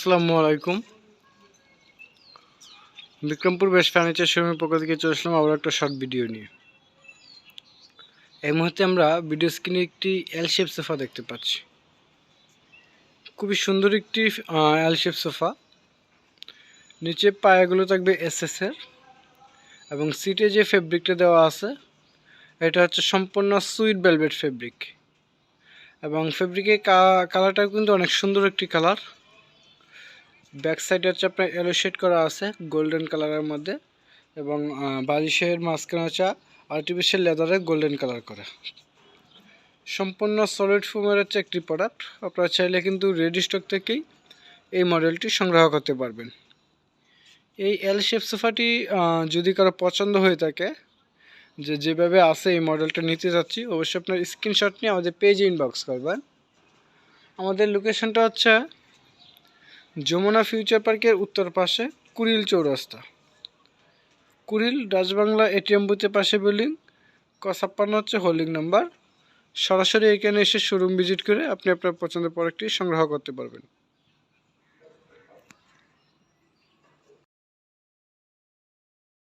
আসসালামু আলাইকুম। বিক্রমপুর বেশ ফার্নিচার শোরুমের পক্ষ থেকে চলে আসলাম আবার একটা শর্ট ভিডিও নিয়ে। এই মুহূর্তে আমরা ভিডিও স্ক্রিনে একটি এল শেপ সোফা দেখতে পাচ্ছি। খুবই সুন্দর একটি এল শেপ সোফা নিচে পায়াগুলো থাকবে এসএস এর এবং সিটে যে ফেব্রিকটা দেওয়া আছে, এটা হচ্ছে সম্পূর্ণ সুইট ভেলভেট ফেব্রিক এবং ফেব্রিকের কালারটাও কিন্তু অনেক সুন্দর একটি কালার ব্যাক সাইডে হচ্ছে আপনার এলো করা আছে গোল্ডেন কালারের মধ্যে এবং বালিশের মাঝখানে হচ্ছে আর্টিফিশিয়াল লেদারে গোল্ডেন কালার করা। সম্পূর্ণ সলিড ফোমের হচ্ছে একটি প্রোডাক্ট আপনারা চাইলে কিন্তু রেডি স্টক থেকেই এই মডেলটি সংগ্রহ করতে পারবেন। এই এল শেপ সোফাটি যদি কারও পছন্দ হয়ে থাকে, যে যেভাবে আছে এই মডেলটা নিতে যাচ্ছি অবশ্যই আপনার স্ক্রিনশট নিয়ে আমাদের পেজে ইনবক্স করবেন। আমাদের লোকেশনটা হচ্ছে যমুনা ফিউচার পার্কের উত্তর পাশে কুড়িল চৌরাস্তা। কুড়িল রাজবাংলা এটিএম বুথের পাশে বিল্ডিং ক ছাপ্পান্ন হচ্ছে হোল্ডিং নাম্বার। সরাসরি এখানে এসে শোরুম ভিজিট করে আপনি আপনার পছন্দের প্রোডাক্টটি সংগ্রহ করতে পারবেন।